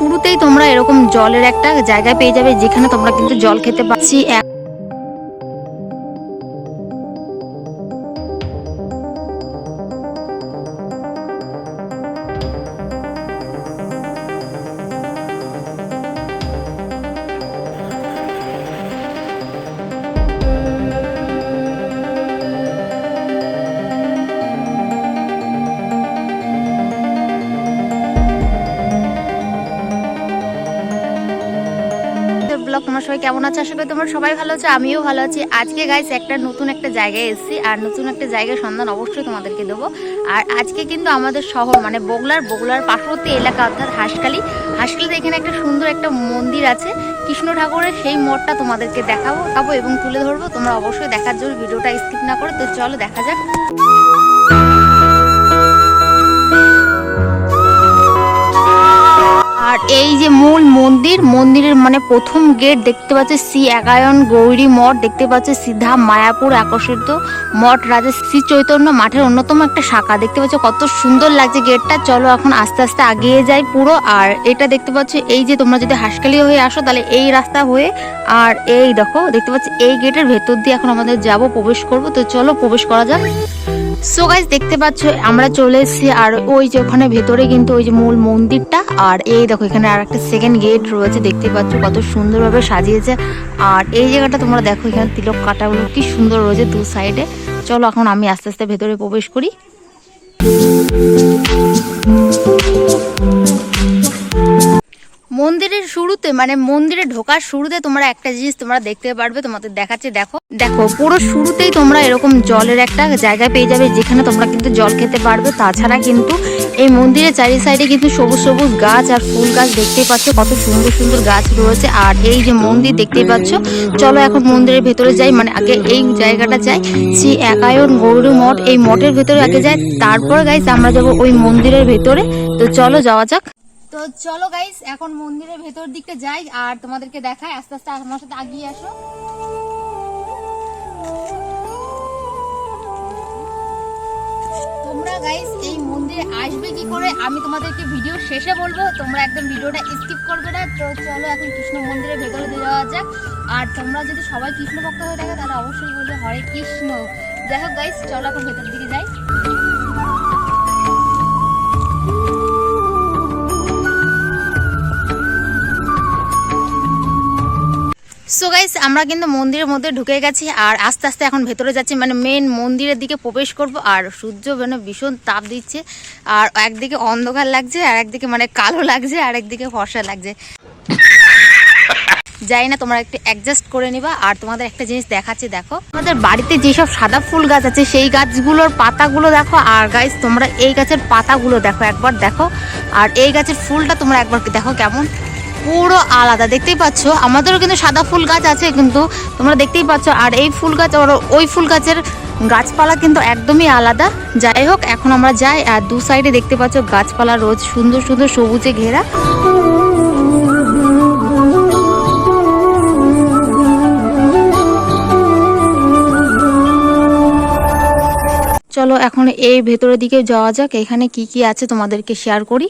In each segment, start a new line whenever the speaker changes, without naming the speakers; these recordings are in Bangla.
শুরুতেই তোমরা এরকম জলের একটা জায়গা পেয়ে যাবে যেখানে তোমরা কিন্তু জল খেতে পাচ্ছি তোমার সবাই কেমন আছো? করি তোমার সবাই ভালো আছো, আমিও ভালো আছি। আজকে গাইস একটা নতুন একটা জায়গায় এসেছি আর নতুন একটা জায়গার সন্ধান অবশ্যই তোমাদেরকে দেবো। আর আজকে কিন্তু আমাদের শহর মানে বগলার বগলার পার্শ্ববর্তী এলাকা অর্থাৎ হাঁসখালি। হাঁসখালিতে এখানে একটা সুন্দর একটা মন্দির আছে। কৃষ্ণ ঠাকুরের সেই মঠটা তোমাদেরকে দেখাবো খাব এবং তুলে ধরবো। তোমরা অবশ্যই দেখার জন্য ভিডিওটা স্কিপ না করে, তো চলো দেখা যাক। আর এই যে মূল মন্দির, মন্দিরের মানে প্রথম গেট দেখতে পাচ্ছে শ্রী একায়ন গৌরী মঠ, দেখতে পাচ্ছে সিধা মায়াপুর আকর্ষিত মঠ, রাজা শ্রী চৈতন্য মাঠের অন্যতম একটা শাখা। দেখতে পাচ্ছ কত সুন্দর লাগছে গেটটা। চলো এখন আস্তে আস্তে আগিয়ে যাই পুরো। আর এটা দেখতে পাচ্ছ এই যে তোমরা যদি হাসকালি হয়ে আসো, তাহলে এই রাস্তা হয়ে আর এই দেখো, দেখতে পাচ্ছ এই গেটের ভেতর দিয়ে এখন আমাদের যাব, প্রবেশ করব। তো চলো প্রবেশ করা যাক। সো গাইজ দেখতে পাচ্ছ, আমরা চলে এসেছি আর ওই যে ওখানে ভেতরে কিন্তু ওই যে মূল মন্দিরটা। আর এই দেখো, এখানে আর একটা সেকেন্ড গেট রয়েছে, দেখতে পাচ্ছ কত সুন্দরভাবে সাজিয়েছে। আর এই জায়গাটা তোমরা দেখো, এখানে তিলক কাটাগুলো কি সুন্দর রয়েছে দু সাইডে চলো এখন আমি আস্তে আস্তে ভেতরে প্রবেশ করি। মন্দিরের শুরুতে মানে মন্দিরে ঢোকার শুরুতে তোমরা একটা জিনিস তোমরা দেখতে পারবে, তোমাদের দেখাচ্ছে, দেখো। দেখো, পুরো শুরুতেই তোমরা এরকম জলের একটা জায়গা পেয়ে যাবে, যেখানে তোমরা কিন্তু জল খেতে পারবে। তাছাড়া কিন্তু এই মন্দিরের চারি সাইডে কিন্তু সবুজ সবুজ গাছ আর ফুল গাছ দেখতেই পাচ্ছ, কত সুন্দর সুন্দর গাছ রয়েছে। আর এই যে মন্দির দেখতেই পাচ্ছ, চলো এখন মন্দিরের ভেতরে যাই মানে আগে এই জায়গাটা যাই। শ্রী একায়ন গৌরী মঠ, এই মঠের ভেতরে আগে যাই, তারপর গাইস আমরা যাব ওই মন্দিরের ভেতরে। তো চলো যাওয়া যাক। তো চলো গাইস এখন মন্দিরের ভেতর দিকে যাই আর তোমাদেরকে দেখাই। আস্তে আস্তে আমার সাথে আগিয়ে আসো। তোমরা গাইস এই মন্দিরে আসবে কি করে? আমি তোমাদেরকে ভিডিও শেষে বলব। তোমরা একদম ভিডিওটা স্কিপ করবে না। তো চলো এখন কৃষ্ণ মন্দিরের ভেতরে যাওয়া যাক। আর তোমরা যদি সবাই কৃষ্ণ ভক্ত হয়ে থাকে, তাহলে অবশ্যই বলবে হরে কৃষ্ণ। যাই হোক গাইস চলো এখন ভেতর দিকে যাই। সো গাইস আমরা কিন্তু মন্দিরের মধ্যে ঢুকে গেছি আর আস্তে আস্তে এখন ভেতরে যাচ্ছি। মানে মেন মন্দিরের দিকে প্রবেশ করব আর সূর্য মানে ভীষণ তাপ দিচ্ছে আর একদিকে অন্ধকার লাগছে আর একদিকে মানে কালো লাগছে আর একদিকে ফর্সা লাগছে। যাই না, তোমরা একটু অ্যাডজাস্ট করে নিবা আর তোমাদের একটা জিনিস দেখাচ্ছি, দেখো। আমাদের বাড়িতে যেসব সাদা ফুল গাছ আছে, সেই গাছগুলোর পাতাগুলো দেখো আর গাইস তোমরা এই গাছের পাতাগুলো দেখো, একবার দেখো। আর এই গাছের ফুলটা তোমরা একবার দেখো কেমন। পুরো আলাদা, দেখতেই পাচ্ছ? আমাদেরও কিন্তু সাদা ফুল গাছ আছে, কিন্তু তোমরা দেখতেই পাচ্ছ। আর এই ফুল গাছ ওই ফুল গাছের গাছপালা কিন্তু একদমই আলাদা। যাই হোক, এখন আমরা যাই, আর দু সাইডে দেখতে পাচ্ছ গাছপালা রোজ সুন্দর সুন্দর সবুজে ঘেরা। চলো এখন এই ভেতরের দিকে যাওয়া যাক, এখানে কি কি আছে তোমাদেরকে শেয়ার করি।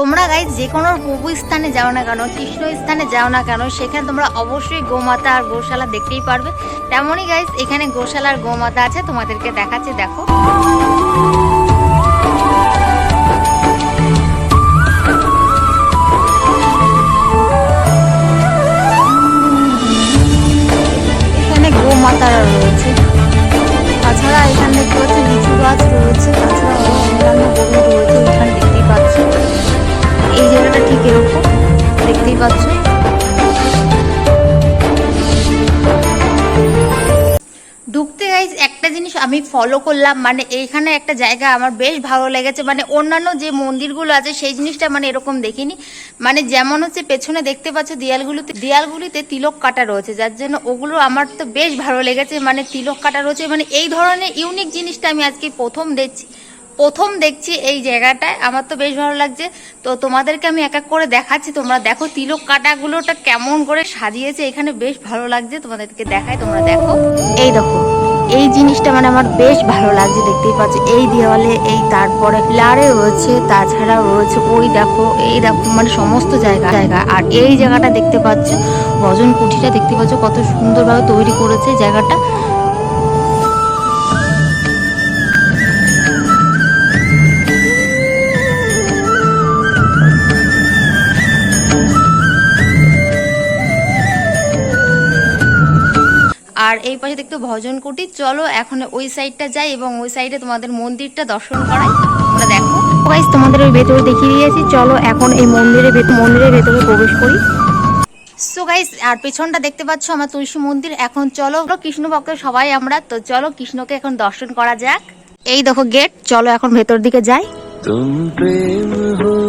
তোমরা গাই যে কোনো প্রভু স্থানে যাও না কেন কৃষ্ণ স্থানে যাও না কেন, সেখানে তোমরা অবশ্যই গোমাতা আর গোশালা দেখতেই পারবে। তেমনই গাইজ এখানে গোশালা আর গোমাতা আছে, তোমাদেরকে দেখাচ্ছে, দেখো। আমি ফলো করলাম মানে এইখানে একটা জায়গা আমার বেশ ভালো লেগেছে মানে অন্যান্য যে মন্দিরগুলো আছে সেই জিনিসটা মানে এরকম দেখিনি। মানে যেমন হচ্ছে পেছনে দেখতে পাচ্ছ দেয়ালগুলোতে, দেয়ালগুলিতে তিলক কাটা রয়েছে, যার জন্য ওগুলো আমার তো বেশ ভালো লেগেছে মানে তিলক কাটা রয়েছে মানে এই ধরনের ইউনিক জিনিসটা আমি আজকে প্রথম দেখছি প্রথম দেখছি এই জায়গাটায়, আমার তো বেশ ভালো লাগছে। তো তোমাদেরকে আমি এক এক করে দেখাচ্ছি, তোমরা দেখো তিলক কাটাগুলোটা কেমন করে সাজিয়েছে, এখানে বেশ ভালো লাগছে, তোমাদেরকে দেখায়, তোমরা দেখো। এই দেখো। এই জিনিসটা মানে আমার বেশ ভালো লাগছে দেখতেই পাচ্ছ। এই দেওয়ালে, এই তারপরে লারে রয়েছে, তাছাড়া রয়েছে ওই দেখো, এই দেখো মানে সমস্ত জায়গা জায়গা। আর এই জায়গাটা দেখতে পাচ্ছ ভজন কুঠিটা দেখতে পাচ্ছ কত সুন্দরভাবে তৈরি করেছে জায়গাটা। আর এই পাশে দেখতে ভজন কুটি চলো এখন ওই সাইডটা যাই এবং ওই সাইডে তোমাদের মন্দিরটা দর্শন করাই তোমরা দেখো গাইস তোমাদের ওই ভেতরে দেখিয়ে দিয়েছি চলো এখন এই মন্দিরের ভেতর মন্দিরের ভেতরে প্রবেশ করি সো গাইস আর পেছনটা দেখতে পাচ্ছ আমার তুলসী মন্দির এখন চলো কৃষ্ণ ভক্ত সবাই আমরা তো চলো কৃষ্ণকে এখন দর্শন করা যাক এই দেখো গেট চলো এখন ভেতর দিকে যাই
तुम प्रेम हो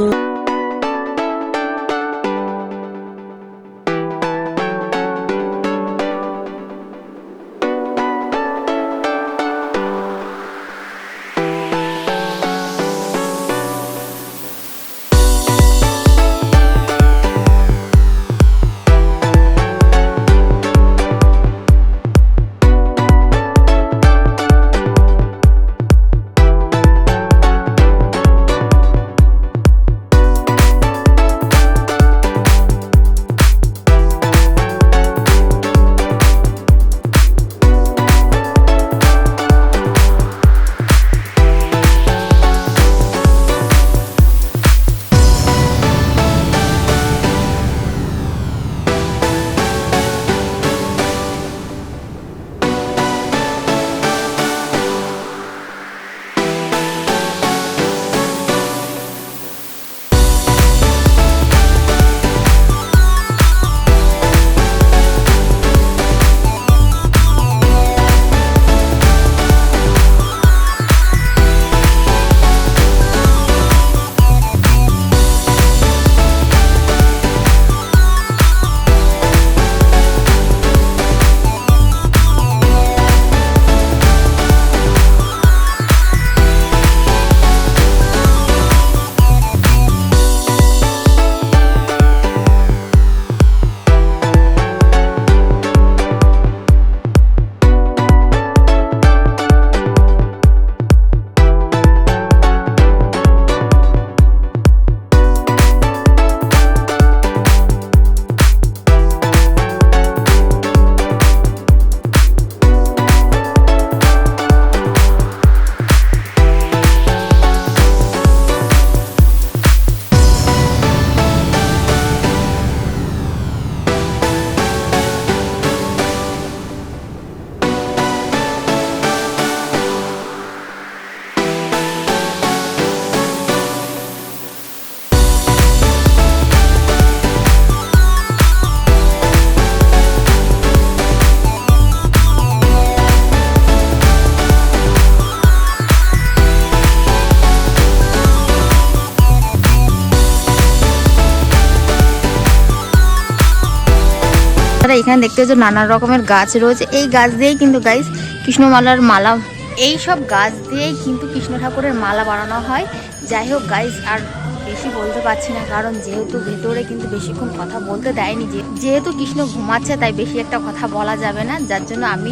তারা এখানে দেখতে পাচ্ছ নানা রকমের গাছ রয়েছে। এই গাছ দিয়েই কিন্তু গাইস কৃষ্ণমালার মালা। এই সব গাছ দিয়েই কিন্তু কৃষ্ণ ঠাকুরের মালা বানানো হয়। যাই হোক গাইস আর বেশি বলতে পারছি না, কারণ যেহেতু ভেতরে কিন্তু বেশিক্ষণ কথা বলতে দেয়নি। যে যেহেতু কৃষ্ণ ঘুমাচ্ছে, তাই বেশি একটা কথা বলা যাবে না। যার জন্য আমি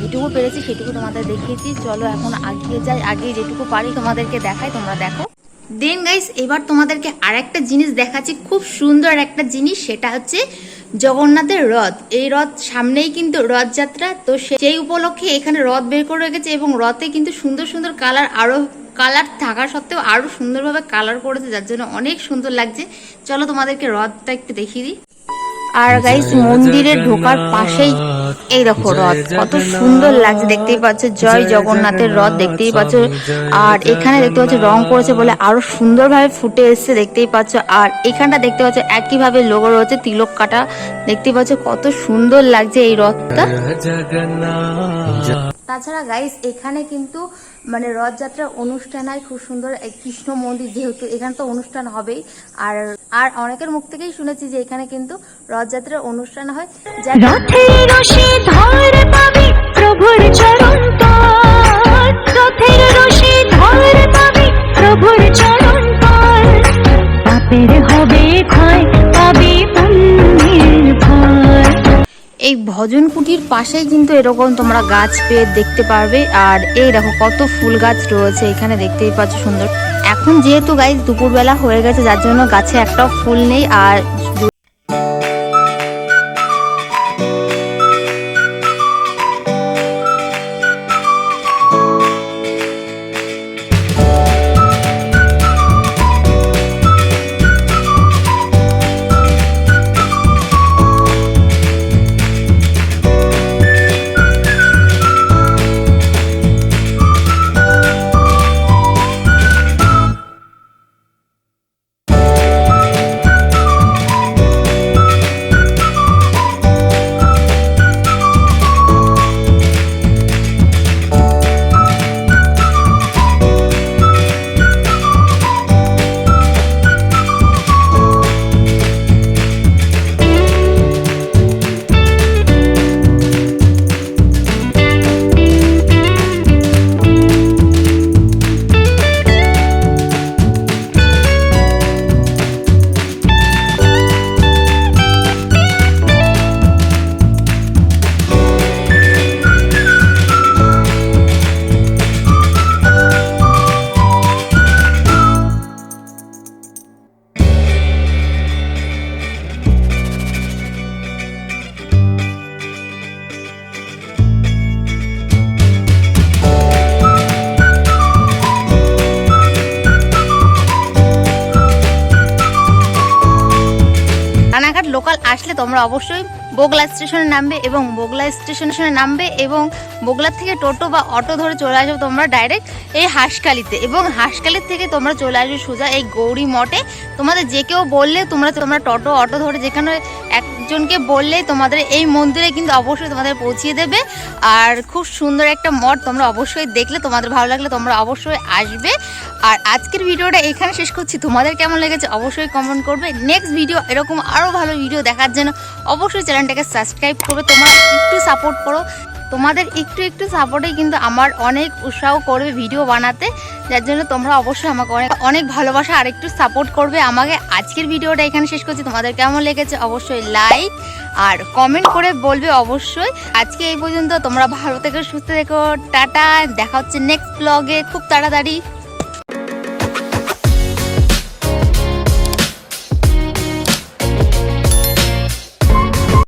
যেটুকু পেরেছি, সেটুকু তোমাদের দেখিয়েছি। চলো এখন আগিয়ে যাই। আগে যেটুকু পারি তোমাদেরকে দেখাই, তোমরা দেখো। দেন গাইস এবার তোমাদেরকে আরেকটা জিনিস দেখাচ্ছি। খুব সুন্দর একটা জিনিস, সেটা হচ্ছে জগন্নাথের রথ। এই রথ সামনেই কিন্তু রথযাত্রা তো সেই উপলক্ষে এখানে রথ বের করে রেখেছে এবং রথে কিন্তু সুন্দর সুন্দর কালার আরও কালার থাকা সত্ত্বেও আরও সুন্দরভাবে কালার করেছে যার জন্য অনেক সুন্দর লাগছে। চলো তোমাদেরকে রথটা একটু দেখিয়ে দিই। আর গাইস মন্দিরে ঢোকার পাশেই এই দেখো রথ কত সুন্দর লাগছে দেখতেই পাচ্ছ জয় জগন্নাথের রথ দেখতেই পাচ্ছ আর এখানে দেখতে পাচ্ছ রং করেছে বলে আরও সুন্দরভাবে ফুটে এসছে দেখতেই পাচ্ছ আর এখানটা দেখতে পাচ্ছ একইভাবে লোগো রয়েছে তিলক কাটা দেখতে পাচ্ছ কত সুন্দর লাগছে এই রথটা তাছাড়া গাইস এখানে কিন্তু মানে রথযাত্রার অনুষ্ঠান হয় খুব সুন্দর কৃষ্ণ মন্দির যেহেতু এখানে তো অনুষ্ঠান হবেই। আর আর অনেকের মুখ থেকেই শুনেছি যে এখানে কিন্তু রথযাত্রার অনুষ্ঠান হয়। যা এই ভজন কুটির পাশেই কিন্তু এরকম তোমরা গাছ পেয়ে দেখতে পারবে, আর এই দেখো কত ফুল গাছ রয়েছে, এখানে দেখতেই পাচ্ছ সুন্দর। এখন যেহেতু গাছ দুপুরবেলা হয়ে গেছে, যার জন্য গাছে একটাও ফুল নেই, আর লোকাল আসলে তোমরা অবশ্যই বগলা স্টেশনে নামবে এবং বগলা স্টেশনে নামবে এবং বগলার থেকে টোটো বা অটো ধরে চলে আসবে তোমরা ডাইরেক্ট এই হাঁসকালিতে এবং হাঁসকালির থেকে তোমরা চলে আসবে সোজা এই গৌরী মঠে। তোমাদের যে কেউ বললে তোমরা তোমরা টোটো, অটো ধরে যেখানে একজনকে বললে তোমাদের এই মন্দিরে কিন্তু অবশ্যই তোমাদের পৌঁছিয়ে দেবে। আর খুব সুন্দর একটা মঠ তোমরা অবশ্যই দেখলে, তোমাদের ভালো লাগলে তোমরা অবশ্যই আসবে। আর আজকের ভিডিওটা এখানে শেষ করছি। তোমাদের কেমন লেগেছে অবশ্যই কমেন্ট করবে। নেক্সট ভিডিও এরকম আরও ভালো ভিডিও দেখার জন্য অবশ্যই চ্যানেলটাকে সাবস্ক্রাইব করবে তোমরা একটু সাপোর্ট করো। তোমাদের একটু একটু সাপোর্টেই কিন্তু আমার অনেক উৎসাহ করবে ভিডিও বানাতে। যার জন্য তোমরা অবশ্যই আমাকে অনেক অনেক ভালোবাসা আর একটু সাপোর্ট করবে আমাকে। আজকের ভিডিওটা এখানে শেষ করছি। তোমাদের কেমন লেগেছে অবশ্যই লাইক আর কমেন্ট করে বলবে অবশ্যই। আজকে এই পর্যন্ত তোমরা ভালো থেকে, সুস্থ থেকো, টাটা। দেখা হচ্ছে নেক্সট ব্লগে খুব তাড়াতাড়ি।